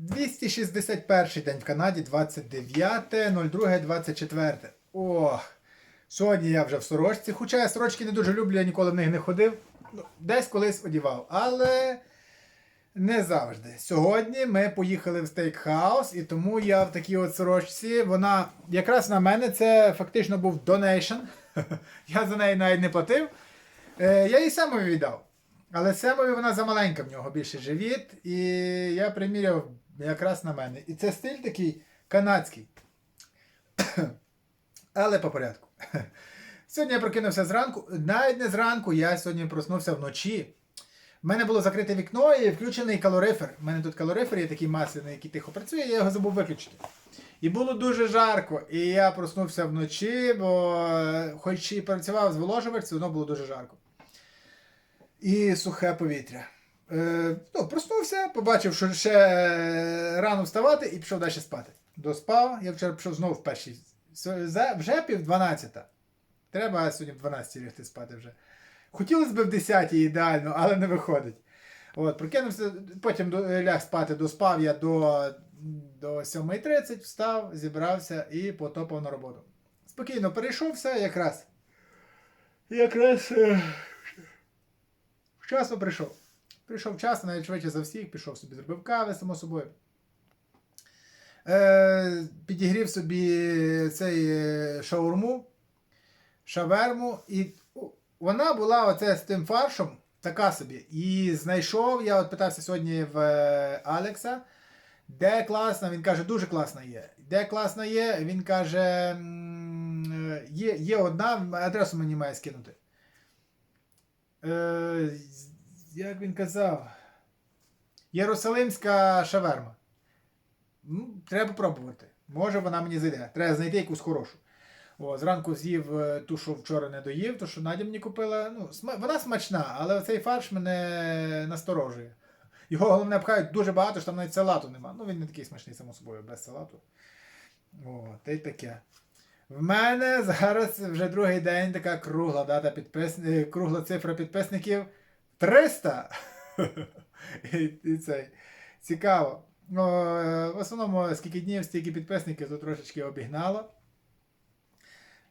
261 день в Канаді, 29.02.24. Ох, сьогодні я вже в сорочці. Хоча я сорочки не дуже люблю, я ніколи в них не ходив. Ну, Десь колись одівав. Але не завжди. Сьогодні ми поїхали в стейкхаус, і тому я в такій от сорочці. Вона якраз на мене це фактично був донейшн. Я за неї навіть не платив. Е, Я її Семові віддав. Але Семові вона замаленька в нього більше живіт. І я приміряв якраз на мене. І це стиль такий канадський. Але по порядку. Сьогодні я прокинувся зранку. Навіть не зранку, я сьогодні проснувся вночі. У мене було закрите вікно і включений калорифер. У мене тут калорифер є такий масляний, який тихо працює, я його забув виключити. І було дуже жарко. І я проснувся вночі, бо хоч і працював зволожувач, все одно було дуже жарко. І сухе повітря. Е, ну, проснувся, побачив, що ще рано вставати і пішов далі спати. Доспав, я вчора пішов знову в першій. Вже пів 12. Треба сьогодні в 12 лягти спати вже. Хотілося б в 10 ідеально, але не виходить. От, прокинувся, потім ляг спати, доспав я до, до 7.30, встав, зібрався і потопав на роботу. Спокійно перейшов все, якраз. Якраз е, вчасно прийшов. Прийшов вчасно, навіть швидше за всіх, пішов собі, зробив кави, само собою. Е, підігрів собі цей е, шаурму, шаверму, і вона була оце з тим фаршем, така собі. І знайшов, я от питався сьогодні в е, Алекса, де класна, він каже, дуже класна є. Де класна є, він каже, е, є, є одна, адресу мені має скинути. Е, як він казав? Єрусалимська шаверма. Ну, треба пробувати. Може вона мені зайде. Треба знайти якусь хорошу. О, зранку з'їв е, ту, що вчора не доїв, ту, що Надя мені купила. Ну, сма- вона смачна, але цей фарш мене насторожує. Його головне пхають дуже багато, що там навіть салату нема. Ну, він не такий смачний, само собою, без салату. О, та й таке. В мене зараз вже другий день така кругла дата підпис... е, кругла цифра підписників 300. і, цей. Цікаво. Ну, е, в основному, скільки днів, стільки підписників, то трошечки обігнало.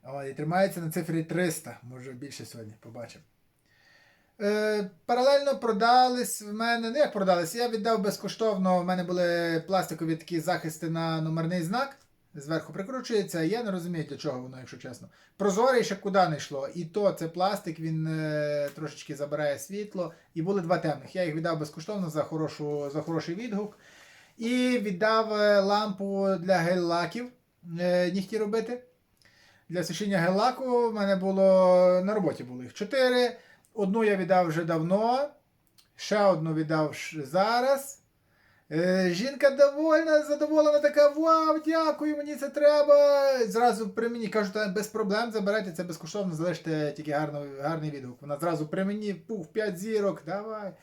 О, і тримається на цифрі 300, може більше сьогодні, побачимо. Е, паралельно продались в мене. Ну як продались? Я віддав безкоштовно. В мене були пластикові такі захисти на номерний знак. Зверху прикручується. Я не розумію, для чого воно, якщо чесно. Прозорий ще куди не йшло. І то це пластик, він е, трошечки забирає світло. І були два темних. Я їх віддав безкоштовно за, хорошу, за хороший відгук. І віддав е, лампу для гель-лаків е, нігті робити. Для сушіння гель-лаку в мене було на роботі було їх чотири. Одну я віддав вже давно, ще одну віддав зараз. Е, жінка довольна, задоволена, така: Вау, дякую, мені це треба. Зразу при мені кажуть, без проблем забирайте це безкоштовно, залиште тільки гарно, гарний відгук. Вона зразу при мені пух, 5 зірок, давай.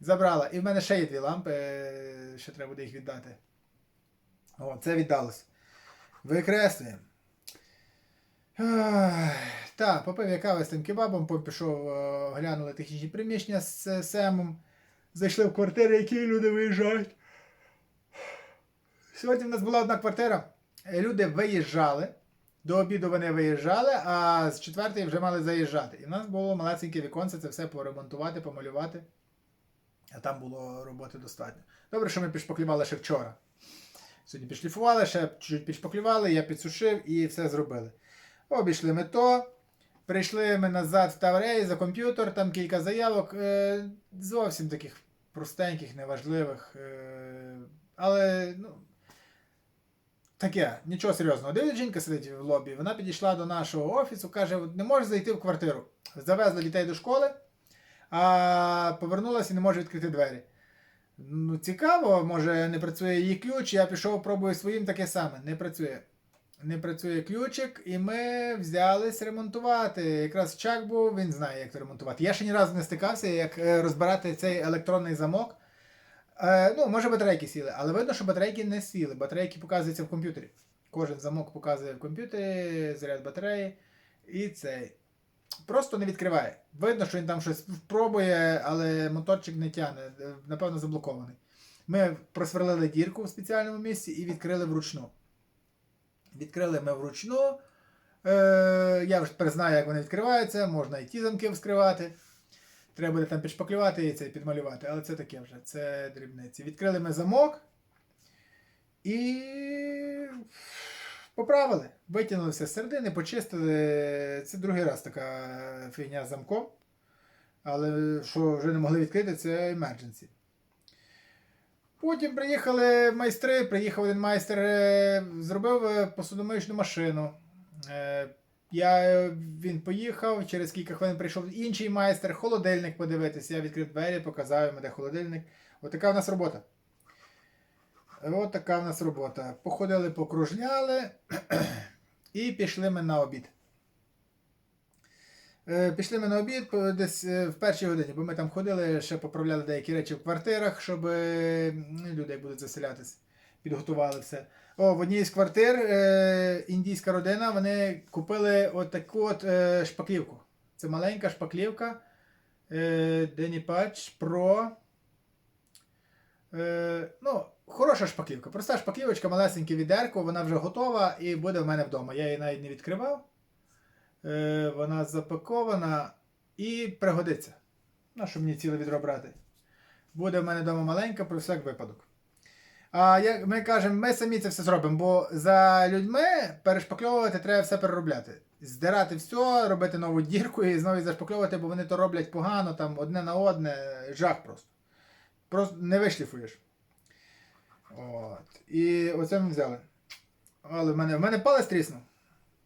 Забрала. І в мене ще є дві лампи, е, ще треба буде їх віддати. О, це віддалось. Викреслюємо. Так, попив я з тим кебабом, пішов, е, глянули технічні приміщення з Семом. Зайшли в квартири, які люди виїжджають. Сьогодні в нас була одна квартира. Е, Люди виїжджали. До обіду вони виїжджали, а з четвертої вже мали заїжджати. І в нас було малесеньке віконце, це все поремонтувати, помалювати. А там було роботи достатньо. Добре, що ми підшпаклювали ще вчора. Сьогодні підшліфували, ще чуть-чуть підшпаклювали, я підсушив і все зробили. Обійшли ми то. Прийшли ми назад в Таврей за комп'ютер, там кілька заявок. Е, зовсім таких простеньких, неважливих. Е, але, ну. Таке, нічого серйозного. Дивить, жінка сидить в лобі, вона підійшла до нашого офісу, каже, не може зайти в квартиру. Завезла дітей до школи, а повернулася і не може відкрити двері. Ну, цікаво, може не працює її ключ, я пішов, пробую своїм таке саме. Не працює. Не працює ключик, і ми взялись ремонтувати. Якраз Чак був, він знає, як це ремонтувати. Я ще ні разу не стикався, як е, розбирати цей електронний замок. Е, ну, може батарейки сіли, але видно, що батарейки не сіли. Батарейки показуються в комп'ютері. Кожен замок показує в комп'ютері, заряд батареї. І цей. Просто не відкриває. Видно, що він там щось пробує, але моторчик не тягне, е, напевно, заблокований. Ми просверлили дірку в спеціальному місці і відкрили вручну. Відкрили ми вручну. Е, я вже тепер як вони відкриваються, можна і ті замки вскривати. Треба буде там підшпаклювати і це підмалювати, але це таке вже, це дрібниці. Відкрили ми замок і поправили. Витягнули все з середини, почистили. Це другий раз така фігня з замком. Але що вже не могли відкрити, це emergency. Потім приїхали майстри, приїхав один майстер, е, зробив е, посудомиючну машину. Е, Я, він поїхав, через кілька хвилин прийшов інший майстер, холодильник подивитися. Я відкрив двері, показав йому, де холодильник. Отака в нас робота. От така в нас робота. Походили, покружляли і пішли ми на обід. Е, Пішли ми на обід десь е, в першій годині, бо ми там ходили, ще поправляли деякі речі в квартирах, щоб е, ну, люди будуть заселятись, підготували все. О, в одній з квартир е, індійська родина, вони купили от таку от е, шпаклівку. Це маленька шпаклівка е, Pro. Е, ну, хороша шпаклівка. Проста шпаклівочка, малесеньке відерко, вона вже готова і буде в мене вдома. Я її навіть не відкривав. Е, вона запакована і пригодиться. Ну, щоб мені ціле відро брати. Буде в мене вдома маленька про всяк випадок. А як ми кажемо, ми самі це все зробимо, бо за людьми перешпакльовувати треба все переробляти. Здирати все, робити нову дірку і знову зашпакльовувати, бо вони то роблять погано, там одне на одне, жах просто. Просто не вишліфуєш. От. І оце ми взяли. Але в мене, в мене палець тріснув.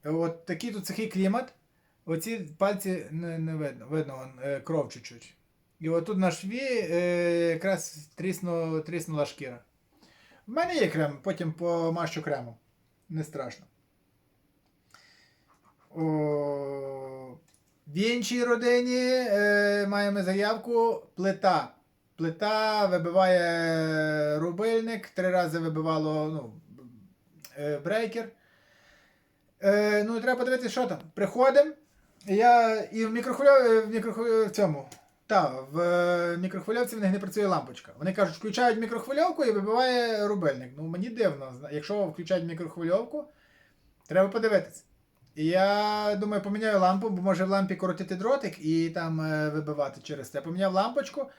От такий тут сухий клімат. Оці пальці не, не видно, видно е, кров чуть-чуть. І отут на шві е, якраз трісну, тріснула шкіра. В мене є крем, потім помащу кремом. Не страшно. О, в іншій родині е, маємо заявку плита. Плита вибиває рубильник, три рази вибивало ну, е, брейкер. Е, ну, треба подивитися, що там. Приходимо. Я і в мікрохвильов... в мікрохвильов... в цьому. Та, в е, мікрохвильовці в них не працює лампочка. Вони кажуть, включають мікрохвильовку і вибиває рубильник. Ну, мені дивно. Якщо включають мікрохвильовку, треба подивитися. І я думаю, поміняю лампу, бо може в лампі коротити дротик і там е, вибивати через те. Я поміняв лампочку,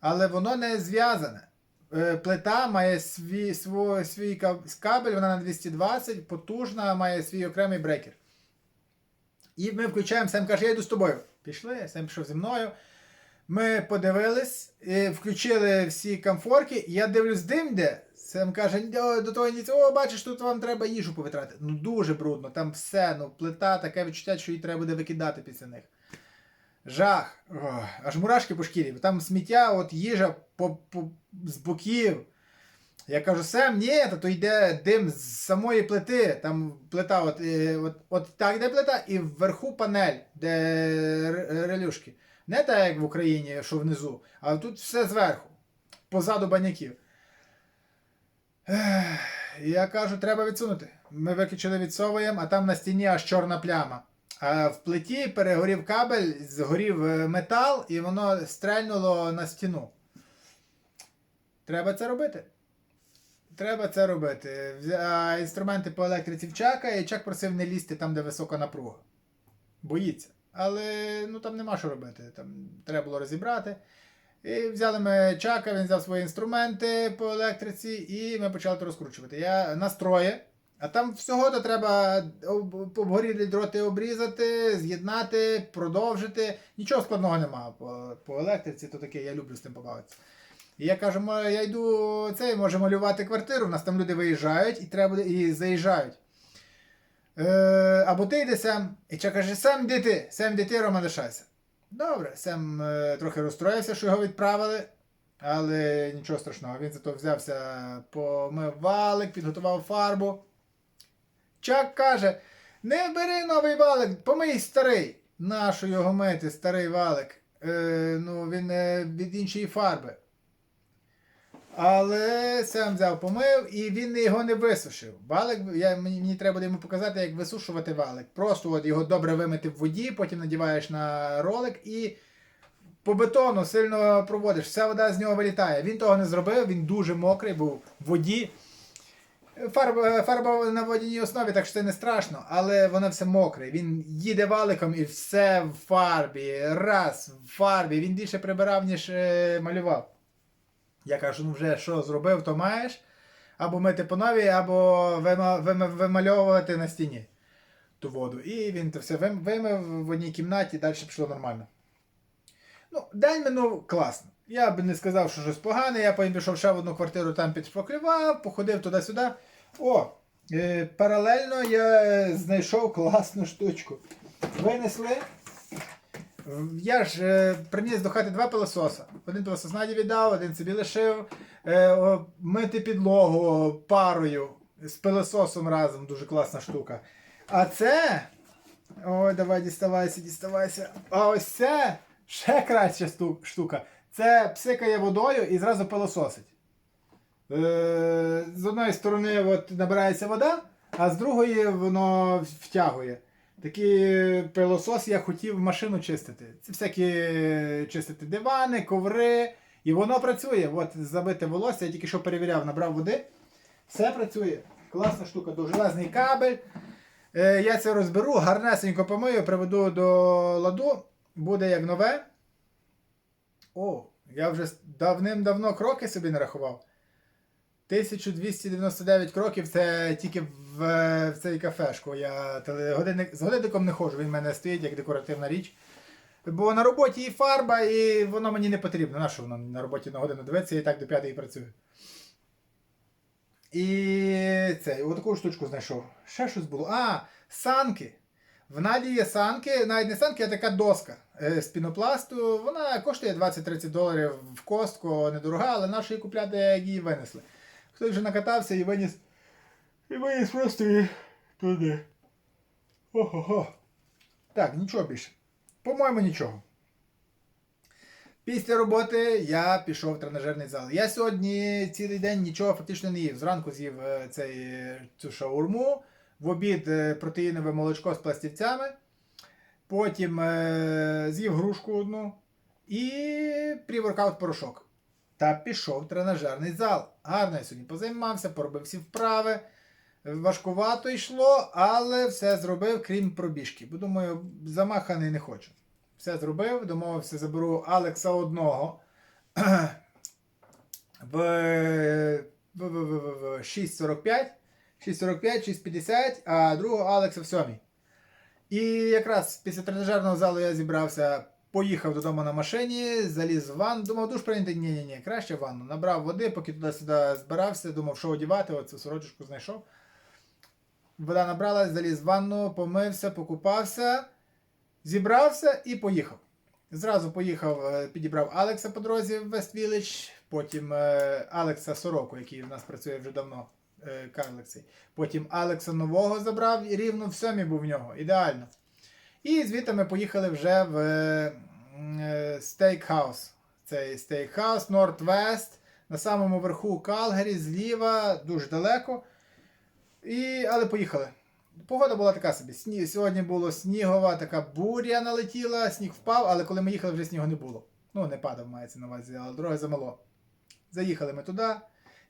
але воно не зв'язане. Е, Плита має свій, свій, свій кабель, вона на 220, потужна, має свій окремий брекер. І ми включаємо, Сем каже, я йду з тобою. Пішли, Сем пішов зі мною. Ми подивились, включили всі комфорки, і я дивлюсь, дим йде. Сем каже, до того ніц, о, бачиш, тут вам треба їжу повитрати. Ну дуже брудно, там все, ну плита, таке відчуття, що її треба буде викидати після них. Жах. Ох, аж мурашки по шкірі. Там сміття, от їжа по, по, з боків. Я кажу, Сем, ні, то йде дим з самої плити. Там плита, от, е, от, от так йде плита, і вверху панель, де релюшки. Не так, як в Україні, що внизу, а тут все зверху, позаду баняків. Я кажу, треба відсунути. Ми виключили, відсовуємо, а там на стіні аж чорна пляма. А в плиті перегорів кабель, згорів е, метал, і воно стрельнуло на стіну. Треба це робити. Треба це робити. Інструменти по електриці в Чака, і Чак просив не лізти там, де висока напруга. Боїться. Але ну, там нема що робити. Там треба було розібрати. І взяли ми Чака, він взяв свої інструменти по електриці, і ми почали то розкручувати. Я настроє, а там всього то треба об- обгорілі дроти обрізати, з'єднати, продовжити. Нічого складного немає по, по електриці, то таке, я люблю з тим побавитися. І я кажу, «Мо- я йду цей, може малювати квартиру, у нас там люди виїжджають і треба і заїжджають. Е, або ти йди Сем. І Чак каже, Сем, йди ти, Сем, йди ти, Рома, лишайся. Добре, Сем е, трохи розстроївся, що його відправили, але нічого страшного. Він зато взявся, помив валик, підготував фарбу. Чак каже: не бери новий валик, помий старий. Нащо його мити, старий валик? Е, ну, він е, від іншої фарби. Але Сем взяв помив і він його не висушив. Валик, я, мені, мені треба буде йому показати, як висушувати валик. Просто от його добре вимити в воді, потім надіваєш на ролик і по бетону сильно проводиш, вся вода з нього вилітає. Він того не зробив, він дуже мокрий, був в воді. Фарба, фарба на водяній основі, так що це не страшно, але воно все мокре. Він їде валиком і все в фарбі. Раз, в фарбі. Він більше прибирав, ніж е, малював. Я кажу, ну вже що зробив, то маєш. Або мити по новій, або вима, вима, вимальовувати на стіні ту воду. І він то все вимив в одній кімнаті, далі пішло нормально. Ну, день минув класно. Я би не сказав, що щось погане. Я потім пішов ще в одну квартиру, там підшпаклював, походив туди-сюди. О, е, паралельно я знайшов класну штучку. Винесли. Я ж е, приніс до хати два пилососа. Один пилосос Наді віддав, один собі лишив. Е, о, мити підлогу парою з пилососом разом. Дуже класна штука. А це. Ой, давай діставайся, діставайся. А ось це ще краща штука. Це псикає водою і зразу пилососить. Е, з одної сторони от, набирається вода, а з другої воно втягує. Такий пилосос я хотів машину чистити. Це всякі е, чистити дивани, коври. І воно працює. От забите волосся, я тільки що перевіряв, набрав води. Все працює. Класна штука, довжелезний кабель. Е, я це розберу, гарнесенько помию, приведу до ладу. Буде як нове. О, я вже давним-давно кроки собі нарахував. 1299 кроків це тільки в, в цей кафешку. Я теле- годинник, з годинником не ходжу, він в мене стоїть як декоративна річ. Бо на роботі і фарба, і воно мені не потрібно. На що воно на роботі на годину дивиться, я і так до п'ятої працюю. І цей, отаку штучку знайшов. Ще щось було. А, санки. В Наді є санки, навіть не санки, а така доска е, з пінопласту. Вона коштує 20-30 доларів в костку, недорога, але нашої купляти як її винесли. Хтось вже накатався і виніс. І виніс просто її туди. Ого-го. Так, нічого більше. По-моєму, нічого. Після роботи я пішов в тренажерний зал. Я сьогодні цілий день нічого фактично не їв. Зранку з'їв е, цей, е, цю шаурму, в обід е, протеїнове молочко з пластівцями, потім е, з'їв грушку одну і пріворкаут порошок. Та пішов в тренажерний зал. Гарно я сьогодні позаймався, поробив всі вправи. Важкувато йшло, але все зробив, крім пробіжки. Бо думаю, замаханий не хочу. Все зробив, домовився, заберу Алекса одного в, в, в, в, в, в 6.45, 6.45, 6.50, а другого Алекса в 7. І якраз після тренажерного залу я зібрався, поїхав додому на машині, заліз в ванну, думав, душ прийняти, ні, ні, ні, краще в ванну. Набрав води, поки туди-сюди збирався, думав, що одівати, оцю сорочку знайшов. Вода набралась, заліз в ванну, помився, покупався, зібрався і поїхав. Зразу поїхав, е, підібрав Алекса по дорозі в Вествілич, потім е, Алекса Сороку, який в нас працює вже давно, е, Карлексий. Потім Алекса нового забрав і рівно в сьомій був в нього. Ідеально. І звідти ми поїхали вже в е, стейкхаус. Цей стейкхаус Норд-Вест, на самому верху Калгарі, зліва, дуже далеко. І, але поїхали. Погода була така собі. Сні... Сьогодні було снігова, така буря налетіла, сніг впав, але коли ми їхали, вже снігу не було. Ну, не падав, мається на увазі, але дороги замало. Заїхали ми туди.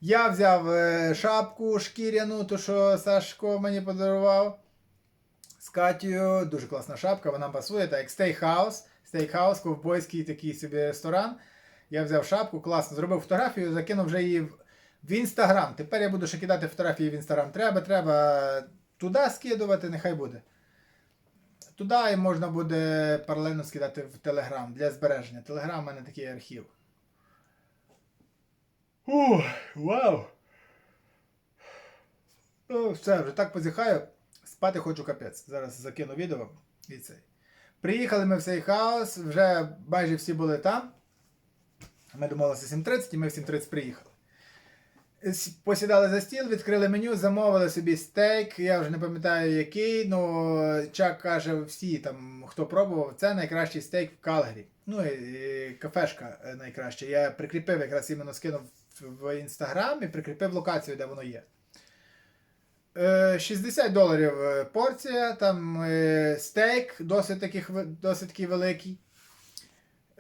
Я взяв е, шапку шкіряну, ту, що Сашко мені подарував. З Катєю. Дуже класна шапка, вона пасує, так стейкхаус. Стейкхаус, ковбойський такий собі ресторан. Я взяв шапку, класно, зробив фотографію, закинув вже її в, в інстаграм. Тепер я буду ще кидати фотографії в інстаграм. Треба, треба туди скидувати, нехай буде. Туди можна буде паралельно скидати в Телеграм для збереження. Телеграм у мене такий архів. Ух, вау! Ну, все, вже так позіхаю. Спати хочу капець. Зараз закину відео і цей. Приїхали ми в цей хаос, вже майже всі були там. Ми домовилися 7.30 і ми в 7.30 приїхали. Посідали за стіл, відкрили меню, замовили собі стейк. Я вже не пам'ятаю який. Ну, Чак каже, всі там, хто пробував, це найкращий стейк в Калгарі. Ну і, кафешка е, найкраща. Я прикріпив, якраз іменно скинув в інстаграм і прикріпив локацію, де воно є. Е, 60 доларів е, порція, там е, стейк досить, таких, досить такий великий.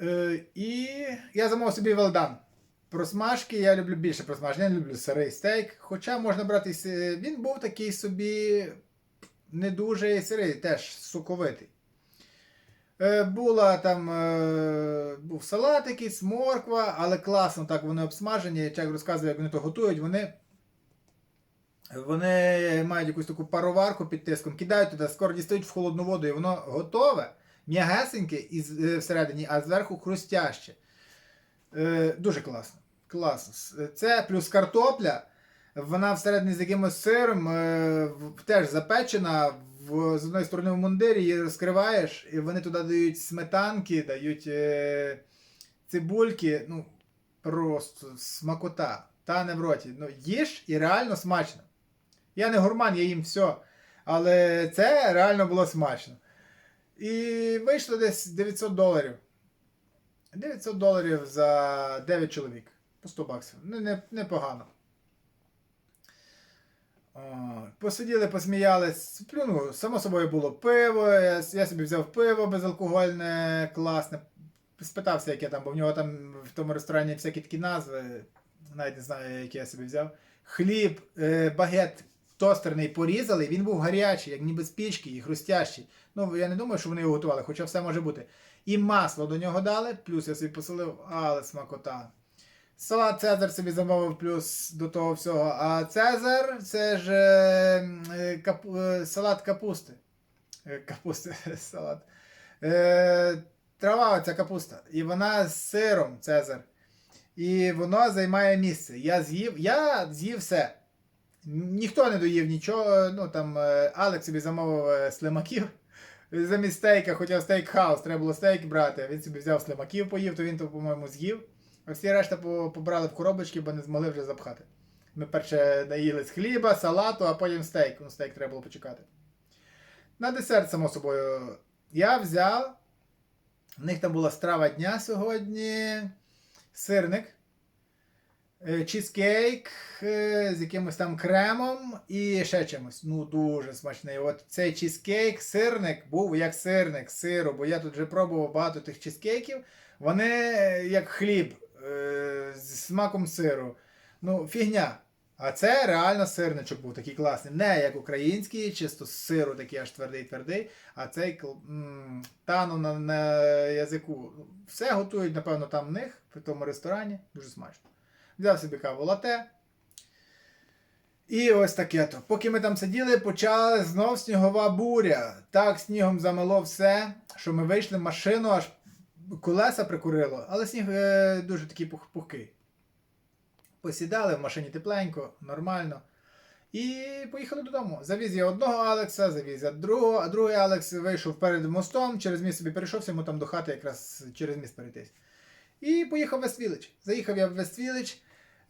Е, і я замовив собі велдан. Просмажки я люблю більше просмажки. Я не люблю сирий стейк. Хоча можна брати. Він був такий собі не дуже сирий, теж соковитий. Е, була там е, був салат морква, але класно так вони обсмажені. Чак розказує, як вони то готують. Вони, вони мають якусь таку пароварку під тиском, кидають туди, скоро дістають в холодну воду, і воно готове, м'ягесеньке і е, всередині, а зверху хрустяще. Е, дуже класно. Класно. Це плюс картопля. Вона всередині з якимось сиром, е, теж запечена. В, з одної сторони в мундирі її розкриваєш, і вони туди дають сметанки, дають е, цибульки. Ну, просто смакота. Та не в роті. Ну, їж і реально смачно. Я не гурман, я їм все. Але це реально було смачно. І вийшло десь 900 доларів. 900 доларів за 9 чоловік. По 100 баксів. Ну, не, непогано. Посиділи, посміялись. Ну, само собою було пиво. Я, я собі взяв пиво безалкогольне, класне. Спитався, яке там, бо в нього там в тому ресторані всякі такі назви. Навіть не знаю, яке я собі взяв. Хліб, е, багет тостерний порізали, він був гарячий, як ніби з пічки і хрустящий. Ну, я не думаю, що вони його готували, хоча все може бути. І масло до нього дали, плюс я собі посолив, але смакота. Салат Цезар собі замовив плюс до того всього. А Цезар це ж е, е, капу, е, салат капусти. Е, Капусти, салат. Е, трава оця капуста. І вона з сиром Цезар. І воно займає місце. Я з'їв, я з'їв все. Ніхто не доїв нічого. Ну там е, Алекс собі замовив е, слимаків. Замість стейка, хотів стейк-хаус, треба було стейк брати. Він собі взяв слимаків, поїв, то він то, по-моєму, з'їв. А всі решта побрали в коробочки, бо не змогли вже запхати. Ми перше наїлись хліба, салату, а потім стейк. Ну, стейк треба було почекати. На десерт, само собою, я взяв. У них там була страва дня сьогодні. Сирник. Е, Чізкейк е, з якимось там кремом і ще чимось. Ну, дуже смачний. От цей чізкейк, сирник був як сирник з сиру, бо я тут вже пробував багато тих чізкейків. Вони е, як хліб з смаком сиру. Ну, фігня. А це реально сирничок був такий класний. Не як український, чисто з сиру такий аж твердий-твердий, а цей танув на, на язику. Все готують, напевно, там в них, при тому ресторані. Дуже смачно. Взяв собі каву лате. І ось таке то. Поки ми там сиділи, почала знов снігова буря. Так снігом замело все, що ми вийшли в машину, аж колеса прикурило, але сніг е, дуже такий пух- пухкий. Посідали в машині тепленько, нормально. І поїхали додому. Завіз я одного Алекса, завіз я другого, а другий Алекс вийшов перед мостом, через міст собі перейшовся, йому там до хати якраз через міст перейтись. І поїхав в Вествілич. Заїхав я в Вествілич,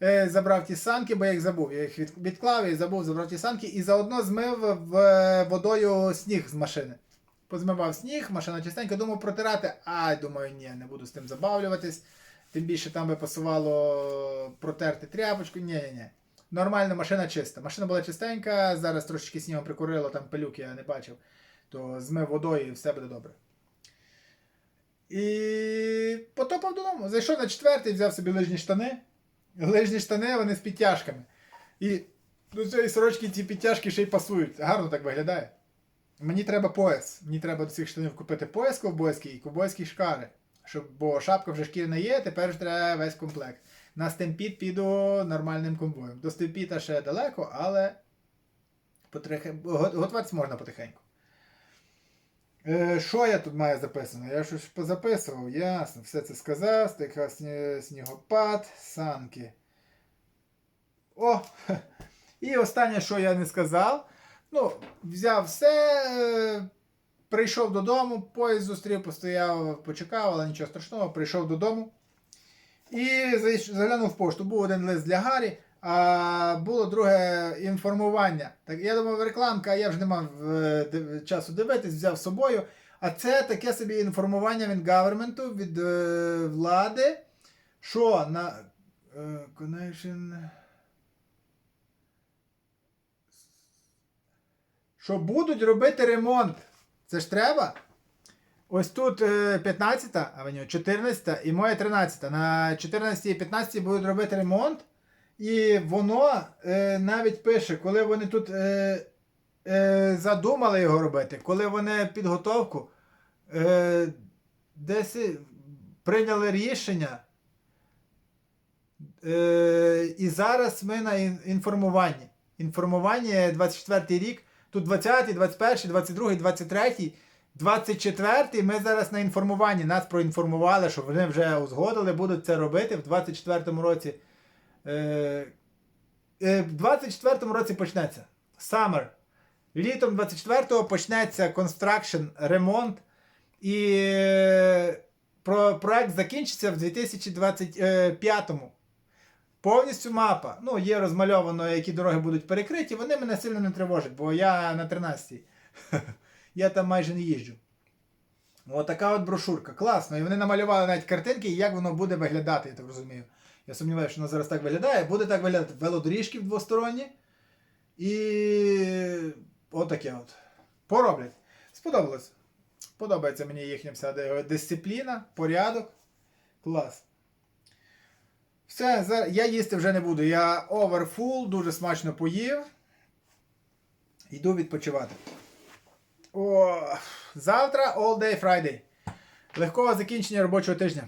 е, забрав ті санки, бо я їх забув. Я їх відклав і забув, забрав ті санки і заодно змив е, водою сніг з машини. Позмивав сніг, машина чистенька, думав протирати. Ай, думаю, ні, не буду з тим забавлюватись. Тим більше там би пасувало протерти тряпочку. Ні, ні, ні. Нормальна машина чиста. Машина була чистенька, зараз трошечки снігом прикурило, там пилюки я не бачив. То змив водою і все буде добре. І потопав додому. Зайшов на четвертий, взяв собі лижні штани. Лижні штани, вони з підтяжками. І до цієї сорочки ці підтяжки ще й пасують. Гарно так виглядає. Мені треба пояс. Мені треба до цих штанів купити пояс ковбойський і ковбойські шкари. Щоб, бо шапка вже шкірна є, тепер ж треба весь комплект. На стемпіт піду нормальним конвоєм. До стемпіта ще далеко, але потрохи... го- готуватися можна потихеньку. Е, що я тут маю записано? Я щось позаписував, ясно, все це сказав, стика сні... снігопад, санки. О! І останнє, що я не сказав. Ну, взяв все, е, прийшов додому, поїзд зустрів, постояв, почекав, але нічого страшного, прийшов додому. І заглянув в пошту. Був один лист для Гаррі, а було друге інформування. Так, я думав, рекламка, а я вже не мав е, часу дивитись, взяв з собою. А це таке собі інформування від гаверменту, від е, влади, що на е, connection... що будуть робити ремонт. Це ж треба. Ось тут е, 15-та авеню, 14 і моя 13. На 14 і 15 будуть робити ремонт. І воно е, навіть пише, коли вони тут е, е, задумали його робити, коли вони підготовку е, десь прийняли рішення. Е, і зараз ми на інформуванні. Інформування 24 рік. Тут 20, 21, 22, 23, 24 ми зараз на інформуванні. Нас проінформували, що вони вже узгодили, будуть це робити в 24 році. Е, е, в 24 році почнеться. Summer. Літом 24-го почнеться construction, ремонт. І е, про, проект закінчиться в 2025-му. Повністю мапа. Ну, є розмальовано, які дороги будуть перекриті. Вони мене сильно не тривожать, бо я на 13-й. Я там майже не їжджу. Отака от брошурка. Класно. І вони намалювали навіть картинки, як воно буде виглядати, я так розумію. Я сумніваюся, що воно зараз так виглядає. Буде так виглядати велодоріжки двосторонні. І отаке от. Пороблять. Сподобалось. Подобається мені їхня вся дисципліна, порядок. Клас. Все, я їсти вже не буду. Я оверфул, дуже смачно поїв. Йду відпочивати. О, завтра all day Friday. Легкого закінчення робочого тижня.